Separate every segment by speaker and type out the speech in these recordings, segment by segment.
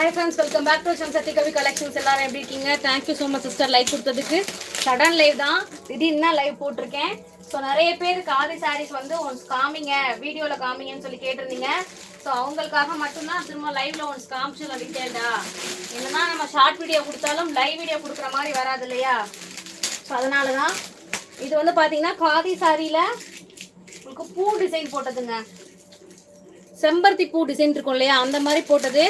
Speaker 1: Hi friends welcome back to Samshakthi Kavi collections எல்லாரும் எப்படி இருக்கீங்க? Thank you so much sister like கொடுத்ததுக்கு sudden live தான். திடீர்னு லைவ் போட்டிருக்கேன். ஸோ நிறைய பேர் காதி சாரீஸ் வந்து ஒன்ஸ் காமிங்க வீடியோவில் காமிங்கன்னு சொல்லி கேட்டிருந்தீங்க. ஸோ அவங்களுக்காக மட்டும்தான் திரும்ப லைவ்ல ஒன்ஸ் காமிச்சிடலாம் டீட்டெயில்டா என்னன்னா நம்ம ஷார்ட் வீடியோ கொடுத்தாலும் லைவ் வீடியோ கொடுக்குற மாதிரி வராது இல்லையா? ஸோ அதனால தான் இது வந்து பார்த்தீங்கன்னா காதி சாரியில் உங்களுக்கு பூ டிசைன் போட்டதுங்க. செம்பருத்தி பூ டிசைன் இருக்கும் இல்லையா? அந்த மாதிரி போட்டது.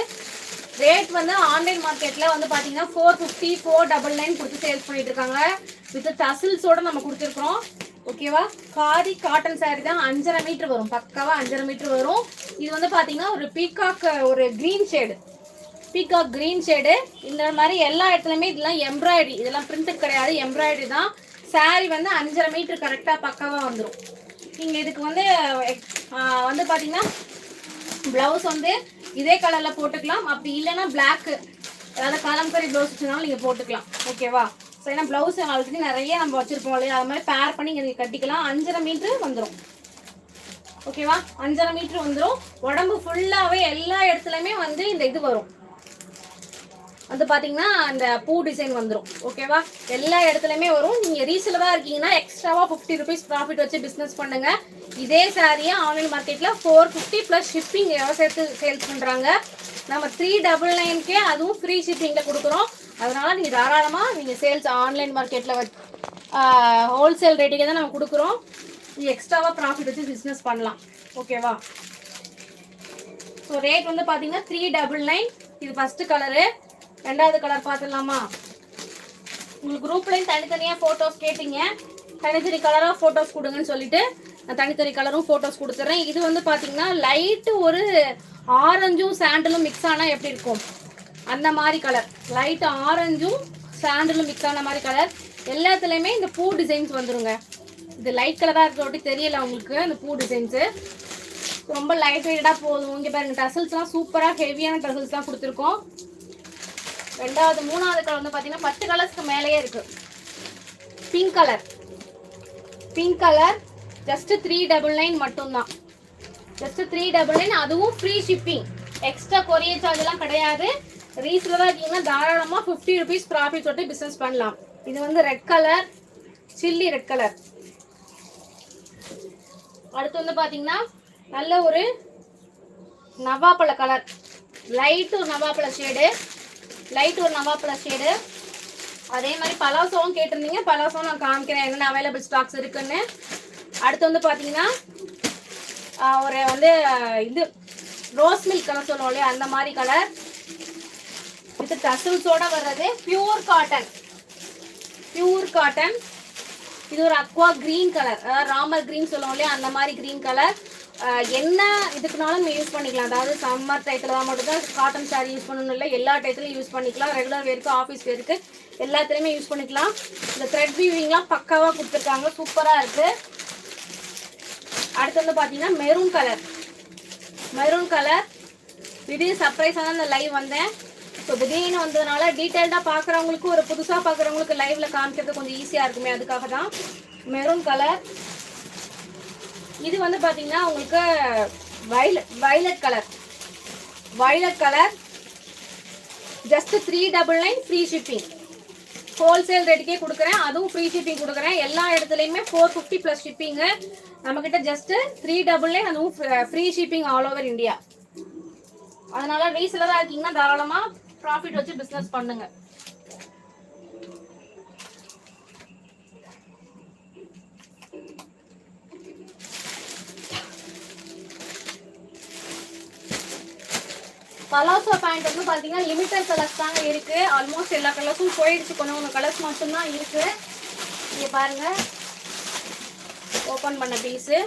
Speaker 1: ரேட் வந்து ஆன்லைன் மார்க்கெட்ல வந்து பாத்தீங்கன்னா four fifty four double nine கொடுத்து சேல்ஸ் பண்ணிட்டு இருக்காங்க. வித் டசில்ஸோட நம்ம கொடுத்துருக்கோம் ஓகேவா காதி காட்டன் சாரி தான் அஞ்சரை மீட்டர் வரும். பக்காவா அஞ்சரை மீட்டர் வரும். இது வந்து பாத்தீங்கன்னா ஒரு பீகாக் ஒரு green shade peacock green shade இந்த மாதிரி எல்லா இடத்துலையுமே இதெல்லாம் எம்ப்ராய்டரி இதெல்லாம் பிரிண்டட் கிடையாது. எம்ப்ராய்டரி தான். சாரி வந்து அஞ்சரை மீட்டர் கரெக்டாக பக்காவாக வந்துடும் நீங்கள் இதுக்கு வந்து வந்து பார்த்தீங்கன்னா ப்ளவுஸ் வந்து இதே கலரில் போட்டுக்கலாம். அப்படி இல்லைன்னா பிளாக் அதாவது கலம்கரி ப்ளவுஸ் வச்சுருந்தாலும் நீங்கள் போட்டுக்கலாம். ஓகேவா ஸோ ஏன்னா ப்ளவுஸ் ஆல்ரெடி நிறைய நம்ம வச்சுருப்போம் இல்லையா? அது மாதிரி பேர் பண்ணி நீங்கள் கட்டிக்கலாம். அஞ்சரை மீட்ரு வந்துடும் ஓகேவா அஞ்சரை மீட்ரு வந்துடும் உடம்பு ஃபுல்லாகவே எல்லா இடத்துலையுமே வந்து இந்த இது வரும். வந்து பாத்தீங்கன்னா அந்த பூ டிசைன் வந்துடும் ஓகேவா எல்லா இடத்துலையுமே வரும். நீங்க ரீசெலவா இருக்கீங்கன்னா எக்ஸ்ட்ராவா ஃபிஃப்டி ருபீஸ் ப்ராஃபிட் வச்சு பிசினஸ் பண்ணுங்க. இதே சாரியை ஆன்லைன் மார்க்கெட்டில் ஃபோர் ஃபிஃப்டி ப்ளஸ் ஷிப்பிங் சேர்த்து சேல்ஸ் பண்ணுறாங்க நம்ம த்ரீ டபுள் நைன்கே அதுவும் ஃப்ரீ ஷிப்பிங்கில் கொடுக்குறோம். அதனால் நீங்கள் தாராளமாக நீங்கள் சேல்ஸ் ஆன்லைன் மார்க்கெட்ல ஹோல்சேல் ரேட்டுக்கே தான் நம்ம கொடுக்குறோம். நீங்கள் எக்ஸ்ட்ராவாக ப்ராஃபிட் வச்சு பிஸ்னஸ் பண்ணலாம். ஓகேவா ஸோ ரேட் வந்து பார்த்தீங்கன்னா த்ரீ டபுள் நைன் இது ஃபஸ்ட்டு கலரு ரெண்டாவது கலர் பார்த்துடலாமா? உங்களுக்கு குரூப்லேயும் தனித்தனியாக ஃபோட்டோஸ் கேட்டீங்க. தனித்தனி கலராக ஃபோட்டோஸ் கொடுங்கன்னு சொல்லிட்டு நான் தனித்தனி கலரும் ஃபோட்டோஸ் கொடுத்துட்றேன் இது வந்து பார்த்தீங்கன்னா லைட்டு ஒரு ஆரஞ்சும் சாண்டலும் மிக்ஸ் ஆனால் எப்படி இருக்கும்? அந்த மாதிரி கலர் லைட் ஆரஞ்சும் சாண்டலும் மிக்ஸ் ஆன மாதிரி கலர் எல்லாத்துலேயுமே இந்த பூ டிசைன்ஸ் வந்துருங்க. இது லைட் கலராக இருக்கிறவட்டி தெரியல உங்களுக்கு அந்த பூ டிசைன்ஸு ரொம்ப லைட் வெயிட்டாக போதும். இங்கே பாருங்க டசல்ஸ்லாம் சூப்பராக ஹெவியான டசல்ஸ் தான் கொடுத்துருக்கோம். ரெண்டாவது மூணாவது கலர் வந்து பார்த்தீங்கன்னா பத்து கலர்ஸ்க்கு மேலேயே இருக்குது pink colour pink colour just three double nine மட்டும்தான் ஜஸ்ட் த்ரீ டபுள் நைன் அதுவும் ஃப்ரீ ஷிப்பிங் எக்ஸ்ட்ரா கொரியர் சார்ஜ்லாம் கிடையாது. ரீசனலாக இருக்கீங்கன்னா தாராளமாக ஃபிஃப்டி ருபீஸ் ப்ராஃபிட் தொட்டு பிஸ்னஸ் பண்ணலாம். இது வந்து red colour chilli red colour அடுத்து வந்து பார்த்தீங்கன்னா நல்ல ஒரு நவாப்பழ கலர் லைட் ஒரு நவாப்பழ ஷேடு லைட் ஒரு நவாப்பழ ஷேடு அதே மாதிரி பலாசோவும் கேட்டிருந்தீங்க. பலாசோவும் நான் காமிக்கிறேன். என்னென்ன அவைலபிள் ஸ்டாக்ஸ் இருக்குன்னு. அடுத்து வந்து பார்த்தீங்கன்னா ஒரு வந்து இது ரோஸ் மில்க் கலர் சொல்லுவோம் இல்லையா? அந்த மாதிரி கலர் இது டசல்ஸோட வர்றது பியூர் காட்டன் பியூர் காட்டன் இது ஒரு அக்வா கிரீன் கலர் அதாவது ராமர் கிரீன் சொல்லுவோம் இல்லையா? அந்த மாதிரி கிரீன் கலர் என்ன இதுக்குனாலும் யூஸ் பண்ணிக்கலாம். அதாவது சம்மர் டயத்தில் தான் மட்டும்தான் காட்டன் சாரீ யூஸ் பண்ணணும் இல்லை எல்லா டைத்துலையும் யூஸ் பண்ணிக்கலாம். ரெகுலர் வேருக்கு ஆஃபீஸ் வேருக்கு எல்லாத்துலேயுமே யூஸ் பண்ணிக்கலாம். இந்த த்ரெட் வீவிங்லாம் பக்காவாக கொடுத்துருக்காங்க. சூப்பராக இருக்குது அடுத்து வந்து பார்த்தீங்கன்னா மெரூன் கலர் மெரூன் கலர் திடீர் சர்ப்ரைஸாக தான் இந்த லைவ் வந்தேன். ஸோ திடீர்னு வந்ததுனால டீட்டெயில்டாக பார்க்குறவங்களுக்கு ஒரு புதுசாக பார்க்குறவங்களுக்கு லைவ்ல காமிக்கிறது கொஞ்சம் ஈஸியாக இருக்குமே அதுக்காக தான். மெரூன் கலர் இது வந்து பார்த்தீங்கன்னா உங்களுக்கு violet violet colour violet colour just three double nine free shipping wholesale ரேட்டுக்கே கொடுக்குறேன். அதுவும் ஃப்ரீ ஷிப்பிங் கொடுக்குறேன். எல்லா இடத்துலையுமே ஃபோர் ஃபிஃப்டி ப்ளஸ் ஷிப்பிங்கு நம்மக்கிட்ட ஜஸ்ட்டு த்ரீ டபுள் நைன் அதுவும் free shipping all over India அதனால ரீசெலராக இருக்கீங்கன்னா தாராளமாக ப்ராஃபிட் வச்சு பிஸ்னஸ் பண்ணுங்கள் பலாசோ பேண்ட் வந்து பார்த்தீங்கன்னா லிமிட்டட் கலர்ஸ் தாங்க இருக்கு. ஆல்மோஸ்ட் எல்லா கலர்ஸும் போயிடுச்சு. கொஞ்சம் கொஞ்சம் கலர்ஸ் மட்டும்தான் இருக்கு. இங்க பாருங்க. ஓப்பன் பண்ண பீஸு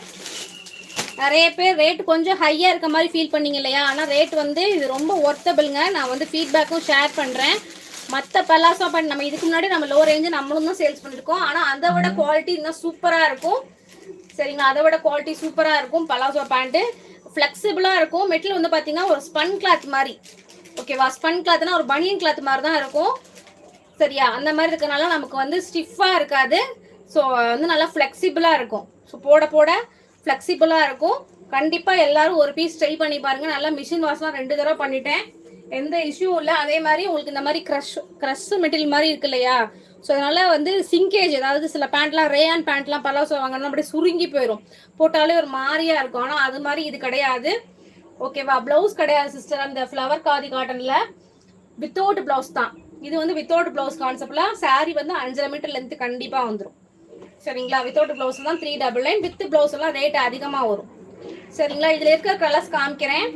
Speaker 1: நிறைய பேர் ரேட் கொஞ்சம் ஹையாக இருக்க மாதிரி ஃபீல் பண்ணீங்க இல்லையா? ஆனால் ரேட் வந்து இது ரொம்ப ஒர்த்தபிள்ங்க நான் வந்து ஃபீட்பேக்கும் ஷேர் பண்ணுறேன் மற்ற பலாசோ பேண்ட் நம்ம இதுக்கு முன்னாடி நம்ம லோ ரேஞ்சு நம்மளும் தான் சேல்ஸ் பண்ணியிருக்கோம் ஆனால் அதை விட குவாலிட்டி இன்னும் சூப்பராக இருக்கும். சரிங்களா? அதை விட குவாலிட்டி சூப்பராக இருக்கும் பலாசோ பேண்ட்டு ஃப்ளெக்சிபிளாக இருக்கும். மெட்டில் வந்து பார்த்தீங்கன்னா ஒரு ஸ்பன் கிளாத் மாதிரி. ஓகேவா ஸ்பன் கிளாத்னா ஒரு பனியன் கிளாத் மாதிரி தான் இருக்கும். சரியா? அந்த மாதிரி இருக்கிறனால நமக்கு வந்து ஸ்டிஃபாக இருக்காது. ஸோ வந்து நல்லா ஃப்ளெக்சிபிளாக இருக்கும். ஸோ போட போட ஃப்ளெக்சிபிளாக இருக்கும். கண்டிப்பாக எல்லாரும் ஒரு பீஸ் ட்ரை பண்ணி பாருங்கள் நல்லா மிஷின் வாஷ்லாம் ரெண்டு தடவை பண்ணிட்டேன். எந்த இஷ்யூவும் இல்லை. அதே மாதிரி உங்களுக்கு இந்த மாதிரி க்ரஷ் க்ரஷ் மெட்டீரியல் மாதிரி இருக்கு இல்லையா? ஸோ அதனால வந்து சிங்கேஜ் அதாவது சில பேண்ட்லாம் ரேயான் பேண்ட்லாம் பரவாயில்ல வாங்கணும் அப்படியே சுருங்கி போயிடும் போட்டாலே ஒரு மாதிரியா இருக்கும். ஆனால் அது மாதிரி இது கிடையாது. ஓகேவா ப்ளவுஸ் கிடையாது சிஸ்டர் அந்த ஃப்ளவர் காதி காட்டன்ல வித்தவுட் ப்ளவுஸ் தான். இது வந்து வித்தவுட் ப்ளவுஸ் கான்செப்ட்ல சாரீ வந்து அஞ்சரை மீட்டர் லென்த் கண்டிப்பா வந்துடும் சரிங்களா? வித்தவுட் ப்ளவுஸ் தான் three double nine with blouse எல்லாம் ரேட் அதிகமாக வரும். சரிங்களா? இதுல இருக்கிற கலர்ஸ் காமிக்கிறேன்.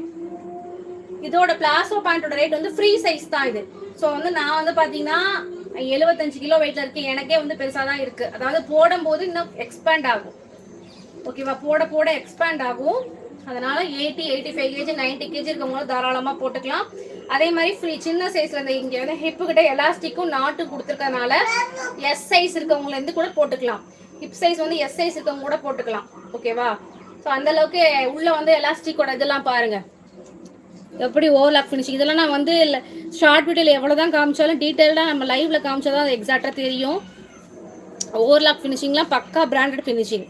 Speaker 1: இதோட பிளாசோ பேண்டோட ரேட் வந்து ஃப்ரீ சைஸ் தான் இது. ஸோ வந்து நான் வந்து பார்த்தீங்கன்னா எழுபத்தஞ்சு கிலோ வெயிட்ல இருக்கேன் எனக்கே வந்து பெருசாக தான் இருக்கு. அதாவது போடும்போது இன்னும் எக்ஸ்பேண்ட் ஆகும். ஓகேவா போட போட எக்ஸ்பேண்ட் ஆகும். அதனால eighty eighty five KG ninety KG இருக்கவங்களும் தாராளமாக போட்டுக்கலாம். அதே மாதிரி ஃப்ரீ சின்ன சைஸ்ல இந்த இங்கே வந்து ஹிப்பு கிட்ட எலாஸ்டிக்கும் நாட்டு கொடுத்துருக்கனால எஸ் சைஸ் இருக்கவங்கள இருந்து கூட போட்டுக்கலாம். ஹிப் சைஸ் வந்து எஸ் சைஸ் இருக்கவங்க கூட போட்டுக்கலாம். ஓகேவா ஸோ அந்த அளவுக்கு உள்ள வந்து எலாஸ்டிக்கோட இதெல்லாம் பாருங்க. எப்படி ஓவர் லாப் ஃபினிஷிங் இதெல்லாம் நான் வந்து ஷார்ட் மிட்டில் எவ்வளோ தான் காமிச்சாலும் டீட்டெயில்டாக நம்ம லைவ்ல காமிச்சாதான் அது எக்ஸாக்டாக தெரியும். ஓவர் லாப் ஃபினிஷிங்லாம் பக்கா பிராண்டட் ஃபினிஷிங்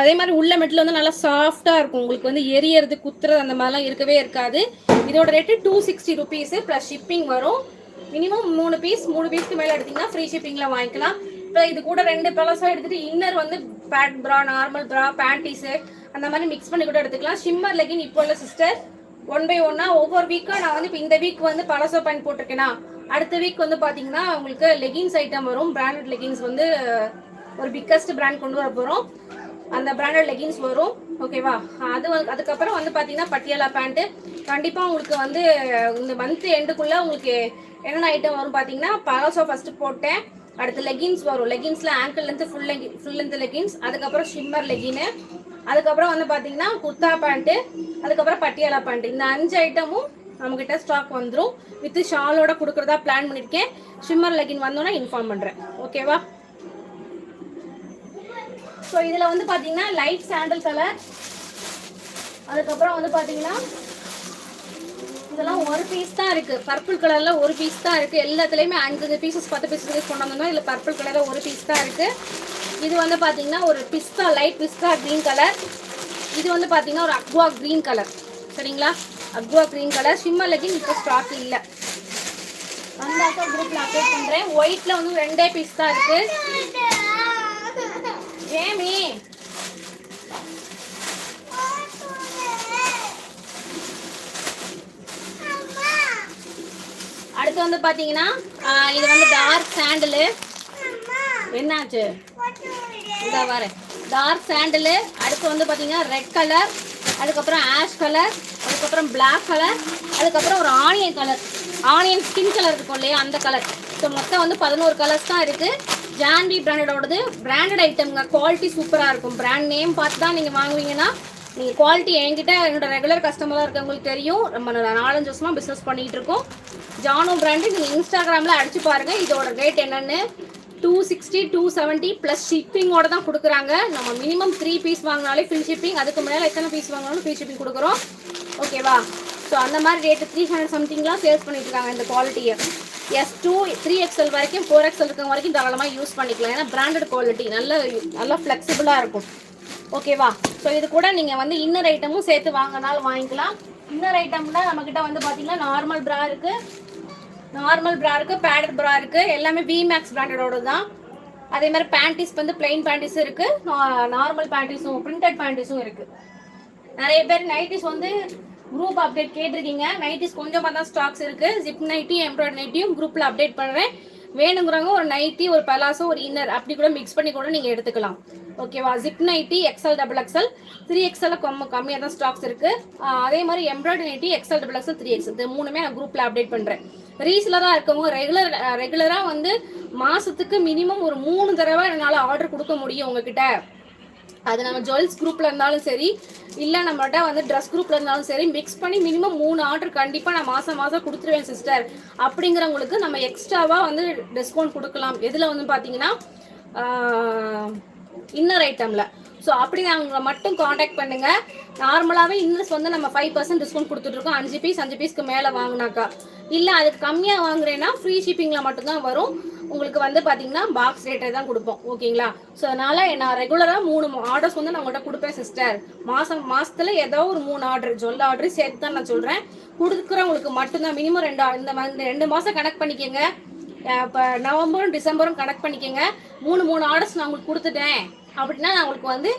Speaker 1: அதே மாதிரி உள்ள மெட்டில் வந்து நல்லா சாஃப்டாக இருக்கும். உங்களுக்கு வந்து எரியறது குத்துறது அந்த மாதிரிலாம் இருக்கவே இருக்காது. இதோட rate two sixty rupees plus shipping வரும். மினிமம் மூணு பீஸ் மூணு பீஸ்க்கு மேலே எடுத்தீங்கன்னா ஃப்ரீ ஷிப்பிங்கில் வாங்கிக்கலாம். இப்போ இது கூட ரெண்டு பலசாக எடுத்துட்டு இன்னர் வந்து பேட் ப்ரா நார்மல் ப்ரா பேண்டீஸு அந்த மாதிரி மிக்ஸ் பண்ணி கூட எடுத்துக்கலாம். ஷிம்மர் லெகின் இப்போ உள்ள சிஸ்டர் ஒன் பை ஒன்னா ஒவ்வொரு வீக்கும் நான் வந்து இப்போ இந்த வீக் வந்து பலசோ பேண்ட் போட்டிருக்கேன்னா அடுத்த வீக் வந்து பார்த்தீங்கன்னா உங்களுக்கு லெகின்ஸ் ஐட்டம் வரும். பிராண்டட் லெகின்ஸ் வந்து ஒரு பிக்கஸ்ட் பிராண்ட் கொண்டு வர போகிறோம் அந்த பிராண்டட் லெகின்ஸ் வரும். ஓகேவா அது அதுக்கப்புறம் வந்து பார்த்தீங்கன்னா பட்டியாலா பேண்ட்டு கண்டிப்பாக உங்களுக்கு வந்து இந்த மந்த் எண்டுக்குள்ளே உங்களுக்கு என்னென்ன ஐட்டம் வரும் பார்த்தீங்கன்னா பலாசோ ஃபஸ்ட்டு போட்டேன். அடுத்து லெகின்ஸ் வரும். லெகின்ஸில் ஆங்கிள் லென்த் ஃபுல் லெகி ஃபுல் லென்த் லெகின்ஸ் அதுக்கப்புறம் ஷிம்மர் லெகின்னு அதுக்கப்புறம் வந்து பார்த்தீங்கன்னா குர்தா பேண்ட்டு அதுக்கப்புறம் பட்டியாலா பேண்ட் இந்த அஞ்சு ஐட்டமும் நம்மக்கிட்ட ஸ்டாக் வந்துடும் வித் ஷாலோட கொடுக்குறதா பிளான் பண்ணியிருக்கேன் ஷிம்மர் லெகின் வந்தோன்னா இன்ஃபார்ம் பண்ணுறேன் ஓகேவா ஸோ இதில் வந்து பார்த்தீங்கன்னா லைட் சாண்டல் கலர் அதுக்கப்புறம் வந்து பார்த்தீங்கன்னா இதெல்லாம் ஒரு பீஸ் தான் இருக்குது பர்பிள் கலரில் ஒரு பீஸ் தான் இருக்குது எல்லாத்துலேயுமே அஞ்சு பீசஸ் பத்து பீசஸ் கொண்டு வந்தோம்னா இதில் பர்பிள் கலரில் ஒரு பீஸ் தான் இருக்குது இது வந்து பார்த்தீங்கன்னா ஒரு pista light pista green colour இது வந்து பார்த்தீங்கன்னா ஒரு அக்வா க்ரீன் கலர் சரிங்களா? Aqua green colour shimmer legging இப்போ ஸ்டாக் இல்லை. வந்தாக்கா குரூப்பில் அப்டேட் பண்ணுறேன் ஒயிட்டில் வந்து ரெண்டே பீஸ் தான் இருக்கு. ஏமி! அடுத்து வந்து பார்த்தீங்கன்னா இது வந்து டார்க் சாண்டலு என்னாச்சு? இதாக வரேன் டார்க் சாண்டலு அடுத்து வந்து பார்த்தீங்கன்னா ரெட் கலர் அதுக்கப்புறம் ஆஷ் கலர் அதுக்கப்புறம் பிளாக் கலர் அதுக்கப்புறம் ஒரு onion colour onion skin colour இருக்கும் இல்லையா அந்த கலர் ஸோ மொத்தம் வந்து பதினோரு கலர்ஸ் தான் இருக்குது ஜான்வி பிராண்டடோடது பிராண்டட் ஐட்டம்ங்க குவாலிட்டி சூப்பராக இருக்கும். பிராண்ட் நேம் பார்த்து தான் நீங்கள் வாங்குவீங்கன்னா நீங்கள் குவாலிட்டி என்கிட்ட என்னோட ரெகுலர் கஸ்டமராக இருக்கவங்களுக்கு தெரியும். நம்ம நாலஞ்சு வருஷமாக பிஸ்னஸ் பண்ணிகிட்டு இருக்கோம். ஜானோ பிராண்டு நீங்கள் இன்ஸ்டாகிராமில் அடிச்சு பாருங்கள் இதோட ரேட் என்னென்னு. Two sixty two seventy plus ஷிப்பிங்கோட தான் கொடுக்குறாங்க. நம்ம மினிமம் த்ரீ பீஸ் வாங்கினாலே ஃப்ரீ ஷிப்பிங் அதுக்கு மேலே எத்தனை பீஸ் வாங்கினாலும் ஃப்ரீ ஷிப்பிங் கொடுக்குறோம். ஓகேவா ஸோ அந்த மாதிரி ரேட்டு த்ரீ ஹண்ட்ரட் சம்திங்லாம் சேல்ஸ் பண்ணிட்டு இருக்காங்க இந்த குவாலிட்டியை எஸ் டூ த்ரீ எக்ஸ்எல் வரைக்கும் ஃபோர் எக்ஸ்எல் இருக்கிற வரைக்கும் தாராளமாக யூஸ் பண்ணிக்கலாம். ஏன்னா பிராண்டட் குவாலிட்டி நல்ல நல்லா ஃப்ளெக்சிபிளாக இருக்கும். ஓகேவா ஸோ இது கூட நீங்கள் வந்து இன்னர் ஐட்டமும் சேர்த்து வாங்கினாலும் வாங்கிக்கலாம். இன்னர் ஐட்டம்னா நம்மக்கிட்ட வந்து பார்த்தீங்கன்னா நார்மல் ப்ரா இருக்குது நார்மல் ப்ரா இருக்கு பேடட் ப்ரா இருக்கு. எல்லாமே வி மேக்ஸ் பிராண்டடோட தான் அதே மாதிரி பேண்டிஸ் வந்து பிளைன் பேண்டிஸும் இருக்கு. நார்மல் பேண்டிஸும் பிரிண்டட் பேண்டிஸும் இருக்கு. நிறைய பேர் நைட்டிஸ் வந்து குரூப் அப்டேட் கேட்டிருக்கீங்க. நைட்டிஸ் கொஞ்சமாக தான் ஸ்டாக்ஸ் இருக்கு. ஜிப் நைட்டியும் எம்ப்ராய்ட் நைட்டியும் குரூப்ல அப்டேட் பண்ணுறேன் வேணுங்கிறவங்க ஒரு நைட்டி ஒரு பலாசோ ஒரு இன்னர் அப்படி கூட மிக்ஸ் பண்ணி கூட நீங்க எடுத்துக்கலாம். ஓகேவா zip nighty XL double XL three XL கம்ம கம்மியாக தான் ஸ்டாக்ஸ் இருக்கு. அதே மாதிரி embroidery nighty XL double XL three XL இது மூணுமே நான் குரூப்ல அப்டேட் பண்ணுறேன் ரீசலராக இருக்கவங்க. ரெகுலர் ரெகுலராக வந்து மாசத்துக்கு மினிமம் ஒரு மூணு தடவை என்னால் ஆர்டர் கொடுக்க முடியும் உங்ககிட்ட. அது நம்ம ஜுவல்ஸ் குரூப்ல இருந்தாலும் சரி இல்ல நம்மகிட்ட வந்து ட்ரெஸ் குரூப்ல இருந்தாலும் சரி மிக்ஸ் பண்ணி மினிமம் மூணு ஆர்டர் கண்டிப்பா நான் மாசம் மாசம் கொடுத்துருவேன் சிஸ்டர் அப்படிங்கிறவங்களுக்கு நம்ம எக்ஸ்ட்ராவா வந்து டிஸ்கவுண்ட் கொடுக்கலாம். எதுல வந்து பாத்தீங்கன்னா இன்னர் ஐட்டம்ல ஸோ அப்படி நாங்கள் மட்டும் காண்டாக்ட் பண்ணுங்க. நார்மலாகவே இன்னர்ஸ் வந்து நம்ம ஃபைவ் பர்சன்ட் டிஸ்கவுண்ட் கொடுத்துட்ருக்கோம் அஞ்சு பீஸ் அஞ்சு பீஸ்க்கு மேலே வாங்கினாக்கா. இல்லை அதுக்கு கம்மியாக வாங்குறேன்னா ஃப்ரீ ஷிப்பிங்கில் மட்டும்தான் வரும். உங்களுக்கு வந்து பார்த்தீங்கன்னா பாக்ஸ் ரேட்டை தான் கொடுப்போம். ஓகேங்களா? ஸோ அதனால் நான் ரெகுலராக மூணு ஆர்டர்ஸ் வந்து நான் உங்கள்கிட்ட கொடுப்பேன் சிஸ்டர் மாதம் மாதத்துல ஏதோ ஒரு மூணு ஆர்டர் ஜொல்ல ஆர்டர் சேர்த்து தான் நான் சொல்கிறேன் கொடுக்குறவங்களுக்கு மட்டும்தான் மினிமம் ரெண்டு இந்த மா- இந்த ரெண்டு மாதம் கனெக்ட் பண்ணிக்கோங்க. இப்போ நவம்பரும் டிசம்பரும் கனெக்ட் பண்ணிக்கோங்க. மூணு மூணு ஆர்டர்ஸ் நான் உங்களுக்கு கொடுத்துட்டேன். அப்படின்னா நான் உங்களுக்கு வந்து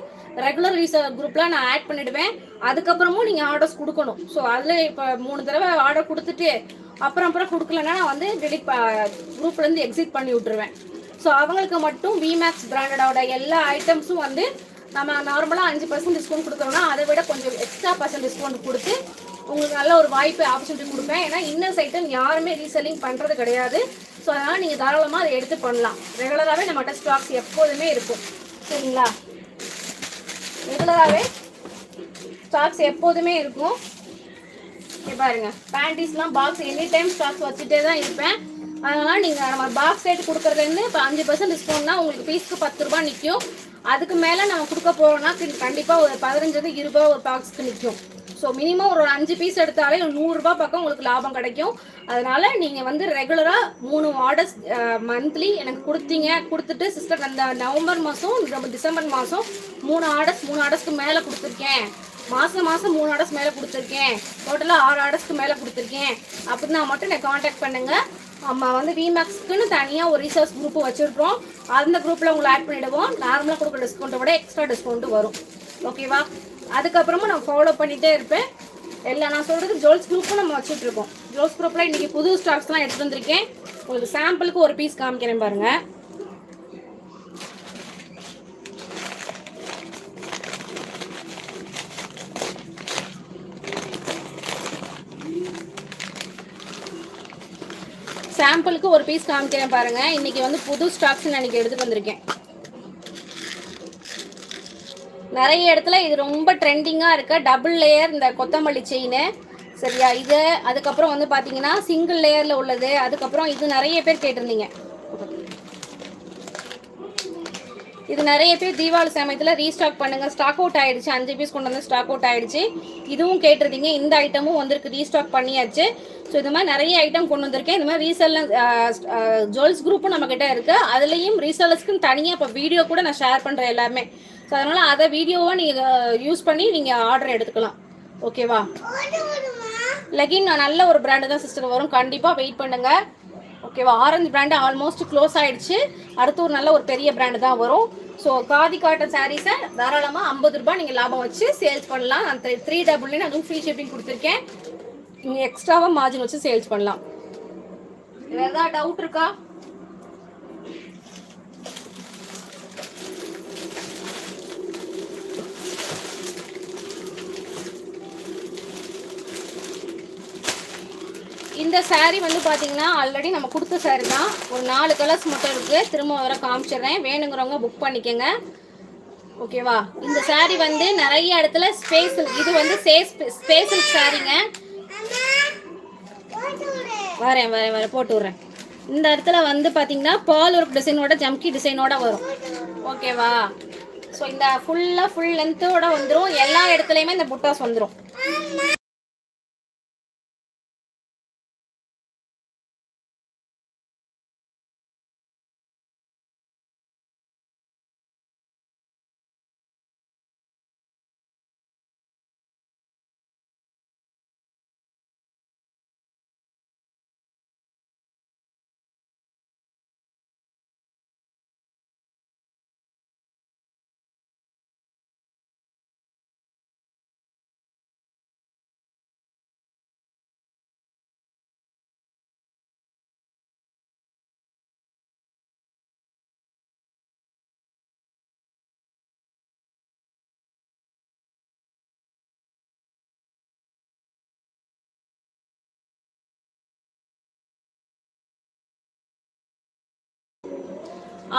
Speaker 1: ரெகுலர் ரீசர் குரூப்லாம் நான் ஆட் பண்ணிடுவேன். அதுக்கப்புறமும் நீங்கள் ஆர்டர்ஸ் கொடுக்கணும். ஸோ அதில் இப்போ மூணு தடவை ஆர்டர் கொடுத்துட்டு அப்புறம் அப்புறம் கொடுக்கலன்னா நான் வந்து டெலிட் குரூப்லேருந்து எக்ஸிட் பண்ணி விட்டுருவேன். ஸோ அவங்களுக்கு மட்டும் விமேக்ஸ் பிராண்டடோட எல்லா ஐட்டம்ஸும் வந்து நம்ம நார்மலாக அஞ்சு பர்சன்ட் டிஸ்கவுண்ட் கொடுக்குறோம்னா அதை விட கொஞ்சம் எக்ஸ்ட்ரா பர்சன்ட் டிஸ்கவுண்ட் கொடுத்து உங்களுக்கு நல்ல ஒரு வாய்ப்பு ஆப்பர்ச்சுனிட்டி கொடுப்பேன். ஏன்னா இன்னர்ஸ் ஐட்டம் யாருமே ரீசெல்லிங் பண்ணுறது கிடையாது. ஸோ அதனால் நீங்கள் தாராளமாக அதை எடுத்து பண்ணலாம். ரெகுலராகவே நம்மகிட்ட ஸ்டாக்ஸ் எப்போதுமே இருக்கும். சரிங்களா? ரெகுலராகவே ஸ்டாக்ஸ் எப்போதுமே இருக்கும். இங்க பாருங்க. பேண்டிஸ்லாம் பாக்ஸ் எனி டைம் ஸ்டாக்ஸ் வச்சுட்டே தான் இருப்பேன். அதனால் நீங்கள் நம்ம பாக்ஸ் ரேட் கொடுக்குறதுலேருந்து இப்போ அஞ்சு பர்சன்ட் டிஸ்கவுண்ட்னா உங்களுக்கு பீஸ்க்கு பத்து ரூபா நிற்கும் அதுக்கு மேலே நம்ம கொடுக்க போகிறோம்னா கண்டிப்பாக ஒரு பதினஞ்சு இருபது ரூபா ஒரு பாக்ஸ்க்கு நிற்கும் ஸோ மினிமம் ஒரு அஞ்சு பீஸ் எடுத்தாலே நூறுரூபா பக்கம் உங்களுக்கு லாபம் கிடைக்கும். அதனால நீங்கள் வந்து ரெகுலராக மூணு ஆர்டர்ஸ் மந்த்லி எனக்கு கொடுத்தீங்க. கொடுத்துட்டு சிஸ்டர் அந்த நவம்பர் மாதம் டிசம்பர் மாதம் மூணு ஆர்டர்ஸ் மூணு ஆர்டர்ஸ்க்கு மேலே கொடுத்துருக்கேன். மாதம் மாதம் மூணு ஆர்டர்ஸ் மேலே கொடுத்துருக்கேன். டோட்டலாக ஆறு ஆர்டர்ஸ்க்கு மேலே கொடுத்துருக்கேன். அப்படின்னா மட்டும் என்னை காண்டாக்ட் பண்ணுங்க. நம்ம வந்து விமேக்ஸ்க்குன்னு தனியாக ஒரு ரீசர்ச் குரூப் வச்சுருக்கோம் அந்த குரூப்பில் உங்களை ஆட் பண்ணிவிடுவோம் நார்மலாக கொடுக்குற டிஸ்கவுண்ட்டை விட எக்ஸ்ட்ரா டிஸ்கவுண்ட் வரும். ஓகேவா அதுக்கப்புறமா நான் ஃபாலோ பண்ணிகிட்டே இருப்பேன். எல்லாம் நான் சொல்கிறது ஜோல்ஸ் குரூப்பும் நம்ம வச்சுட்டு இருக்கோம். ஜோல்ஸ் குரூப்பில் இன்றைக்கி புது ஸ்டாக்ஸ்லாம் எடுத்து வந்திருக்கேன். உங்களுக்கு சாம்பிளுக்கு ஒரு பீஸ் காமிக்கிறேன் பாருங்கள் சாம்பிளுக்கு ஒரு பீஸ் காமிக்கிறேன் பாருங்கள் இன்றைக்கி வந்து புது ஸ்டாக்ஸ் நான் இன்றைக்கி எடுத்துகிட்டு வந்திருக்கேன். நிறைய இடத்துல இது ரொம்ப ட்ரெண்டிங்காக இருக்க டபுள் லேயர் இந்த கொத்தமல்லி செயின் சரியா? இது அதுக்கப்புறம் வந்து பார்த்தீங்கன்னா சிங்கிள் லேயரில் உள்ளது. அதுக்கப்புறம் இது நிறைய பேர் கேட்டிருந்தீங்க. இது நிறைய பேர் தீபாவளி சமயத்தில் ரீஸ்டாக் பண்ணுங்க. ஸ்டாக் அவுட் ஆயிடுச்சு. அஞ்சு பீஸ் கொண்டு வந்து ஸ்டாக் அவுட் ஆயிடுச்சு. இதுவும் கேட்டிருந்தீங்க. இந்த ஐட்டமும் வந்திருக்கு. ரீஸ்டாக் பண்ணியாச்சு. ஸோ இது மாதிரி நிறைய ஐட்டம் கொண்டு வந்திருக்கேன். இந்த மாதிரி ரீசெல்ல ஜுவல்ஸ் குரூப்பும் நம்மக்கிட்ட இருக்குது அதுலேயும் ரீசெல்லர்ஸ்க்குன்னு தனியாக இப்போ வீடியோ கூட நான் ஷேர் பண்ணுறேன் எல்லாமே ஸோ அதனால அதை வீடியோவை நீங்கள் யூஸ் பண்ணி நீங்கள் ஆர்டர் எடுத்துக்கலாம். ஓகேவா லெகின் நல்ல ஒரு பிராண்டு தான் சிஸ்டர் வரும். கண்டிப்பாக வெயிட் பண்ணுங்க. ஓகேவா ஆரஞ்சு பிராண்டு ஆல்மோஸ்ட் க்ளோஸ் ஆயிடுச்சு. அடுத்து ஒரு நல்ல ஒரு பெரிய பிராண்டு தான் வரும். ஸோ காதி காட்டன் சாரீஸை தாராளமாக ஐம்பது ரூபாய் நீங்கள் லாபம் வச்சு சேல்ஸ் பண்ணலாம். அந்த த்ரீ டபுள் நைன் அதுவும் ஃப்ரீ ஷிப்பிங் கொடுத்துருக்கேன். நீங்கள் எக்ஸ்ட்ராவாக மார்ஜின் வச்சு சேல்ஸ் பண்ணலாம். வேறு ஏதாவது டவுட் இருக்கா? இந்த saree வந்து பார்த்தீங்கன்னா ஆல்ரெடி நம்ம கொடுத்த சேரீ தான். ஒரு நாலு கலர்ஸ் மட்டும் இருக்குது திரும்ப வர காமிச்சிடுறேன். வேணுங்கிறவங்க புக் பண்ணிக்கோங்க. ஓகேவா இந்த சேரீ வந்து நிறைய இடத்துல ஸ்பேஸ் இது வந்து ஸ்பேசல் சாரீங்க வரேன் வரேன் வரேன். போட்டு விட்றேன். இந்த இடத்துல வந்து பார்த்தீங்கன்னா பால் ஒர்க் டிசைனோட ஜம்கி டிசைனோட வரும். ஓகேவா ஸோ இந்த ஃபுல்லாக ஃபுல் லென்த்தோட வந்துடும் எல்லா இடத்துலையுமே இந்த புட்டாஸ் வந்துடும்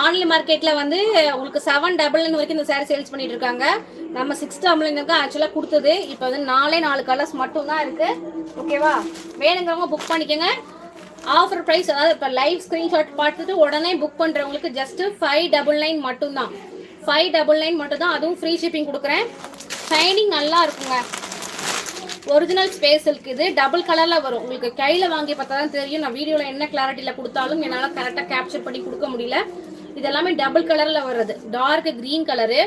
Speaker 1: ஆன்லைன் மார்க்கெட்டில் வந்து உங்களுக்கு செவன் டபுள் வரைக்கும் இந்த சேரீ சேல்ஸ் பண்ணிட்டு இருக்காங்க. நம்ம சிக்ஸ் டபுள் ஆக்சுவலாக கொடுத்தது. இப்போ வந்து நாலே நாலு கலர்ஸ் மட்டும் தான் இருக்கு. ஓகேவா வேணுங்கிறவங்க புக் பண்ணிக்கோங்க. ஆஃபர் ப்ரைஸ் அதாவது இப்போ லைவ் ஸ்க்ரீன்ஷாட் பார்த்துட்டு உடனே புக் பண்ணுறவங்களுக்கு ஜஸ்ட் ஃபைவ் டபுள் நைன் மட்டும் தான். ஃபைவ் டபுள் நைன் மட்டும் தான். அதுவும் ஃப்ரீ ஷிப்பிங் கொடுக்குறேன். ஷைனிங் நல்லா இருக்குங்க. ஒரிஜினல் ஸ்பேஸ் இருக்குது டபுள் கலரில் வரும். உங்களுக்கு கையில் வாங்கி பார்த்தா தான் தெரியும். நான் வீடியோவில் என்ன கிளாரிட்டியில் கொடுத்தாலும் என்னால் கரெக்டாக கேப்சர் பண்ணி கொடுக்க முடியல. இது எல்லாமே டபுள் கலரில் வர்றது. டார்க் க்ரீன் கலரு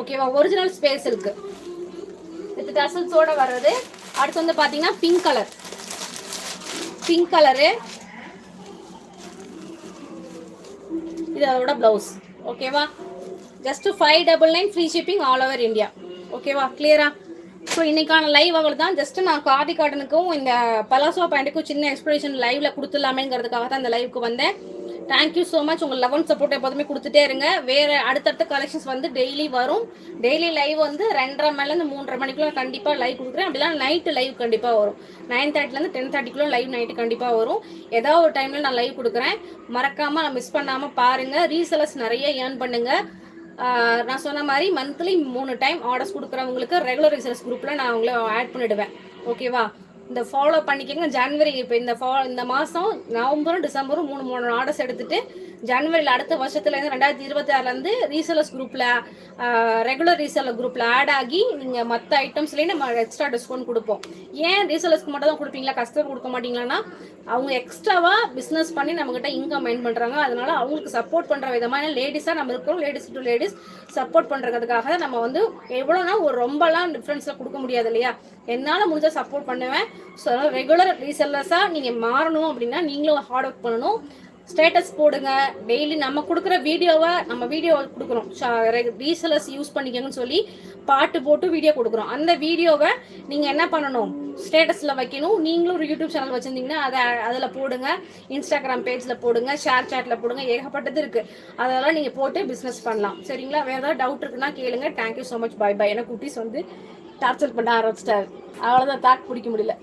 Speaker 1: ஓகேவா ஒரிஜினல் ஸ்பேஸ் இருக்கு. வித் டசல்ஸோட வர்றது. அடுத்து வந்து பாத்தீங்கன்னா பிங்க் கலர் பிங்க் கலரு இது அதோட ப்ளவுஸ் ஓகேவா just five double nine free shipping all over India ஓகேவா கிளியரா ஸோ இன்னைக்கான லைவ் அவள் தான் ஜஸ்ட் நான் காதி காட்டனுக்கும் இந்த பலாசோ பேண்ட்டுக்கும் சின்ன எக்ஸ்பிளேஷன் லைவ்ல கொடுத்துடலாமேங்கிறதுக்காக தான் இந்த லைவுக்கு வந்தேன். தேங்க்யூ ஸோ மச் உங்கள் லெவன் சப்போர்ட் எப்போதுமே கொடுத்துட்டே இருங்க. வேறு அடுத்தடுத்த கலெக்ஷன்ஸ் வந்து டெய்லி வரும். டெய்லி லைவ் வந்து ரெண்டரை மணிலேருந்து மூன்றரை மணிக்குள்ளே கண்டிப்பாக லைவ் கொடுக்குறேன். அப்படிலாம் நைட்டு லைவ் கண்டிப்பாக வரும். நைன் தேர்ட்டிலேருந்து டென் தேர்ட்டிக்குள்ளே லைவ் நைட்டு கண்டிப்பாக வரும். ஏதாவது ஒரு டைமில் நான் லைவ் கொடுக்குறேன். மறக்காமல் மிஸ் பண்ணாமல் பாருங்கள் ரீசெலர்ஸ் நிறைய ஏர்ன் பண்ணுங்கள் நான் சொன்ன மாதிரி மந்த்லி மூணு டைம் ஆர்டர்ஸ் கொடுக்குறவங்களுக்கு ரெகுலர் ரிசர்ச் குரூப்பில் நான் அவங்கள ஆட் பண்ணிடுவேன். ஓகேவா இந்த ஃபாலோ பண்ணிக்கோங்க. ஜனவரி இப்போ இந்த ஃபா இந்த மாதம் நவம்பரும் டிசம்பரும் மூணு மூணு ஆர்டர்ஸ் எடுத்துட்டு ஜனவரியில் அடுத்த வருஷத்துலேருந்து ரெண்டாயிரத்தி இருபத்தி ஆறுலேருந்து ரீசேலர்ஸ் குரூப்பில் ரெகுலர் ரீசேலர் குரூப்பில் ஆட் ஆகி நீங்கள் மற்ற ஐட்டம்ஸ்லேயும் நம்ம எக்ஸ்ட்ரா டிஸ்கவுண்ட் கொடுப்போம். ஏன் ரீசேலர்ஸ்க்கு மட்டும் தான் கொடுப்பீங்களா? கஸ்டமர் கொடுக்க மாட்டீங்களான்னா அவங்க எக்ஸ்ட்ராவாக பிஸ்னஸ் பண்ணி நம்மக்கிட்ட இன்கம் மைண்ட் பண்ணுறாங்க அதனால அவங்களுக்கு சப்போர்ட் பண்ணுற விதமான லேடிஸாக நம்ம இருக்கிறோம். லேடிஸ் டு லேடிஸ் சப்போர்ட் பண்ணுறதுக்காக நம்ம வந்து எவ்வளோனா ஒரு ரொம்பலாம் டிஃப்ரென்ஸில் கொடுக்க முடியாது இல்லையா? என்னால் முடிஞ்சால் சப்போர்ட் பண்ணுவேன். ஸோ ரெகுலர் ரீசெல்லர்ஸாக நீங்கள் மாறணும் அப்படின்னா நீங்களும் ஹார்ட் ஒர்க் பண்ணணும். ஸ்டேட்டஸ் போடுங்க. டெய்லி நம்ம கொடுக்குற வீடியோவை நம்ம வீடியோ கொடுக்குறோம். ரீசலர்ஸ் யூஸ் பண்ணிக்கங்கன்னு சொல்லி பாட்டு போட்டு வீடியோ கொடுக்குறோம். அந்த வீடியோவை நீங்கள் என்ன பண்ணணும்? ஸ்டேட்டஸில் வைக்கணும். நீங்களும் ஒரு யூடியூப் சேனல் வச்சுருந்தீங்கன்னா அதை அதில் போடுங்க. இன்ஸ்டாகிராம் பேஜில் போடுங்க. ஷேர் சேட்டில் போடுங்க. ஏகப்பட்டது இருக்குது அதெல்லாம் நீங்கள் போட்டு பிஸ்னஸ் பண்ணலாம். சரிங்களா? வேறு ஏதாவது டவுட் இருக்குன்னா கேளுங்க. Thank you so much bye bye எனக்கு குட்டீஸ் வந்து டார்ச்சர் பண்ண ஆரம்பிச்சிட்டாரு. அவ்வளோதான் தாக்கு பிடிக்க முடியல.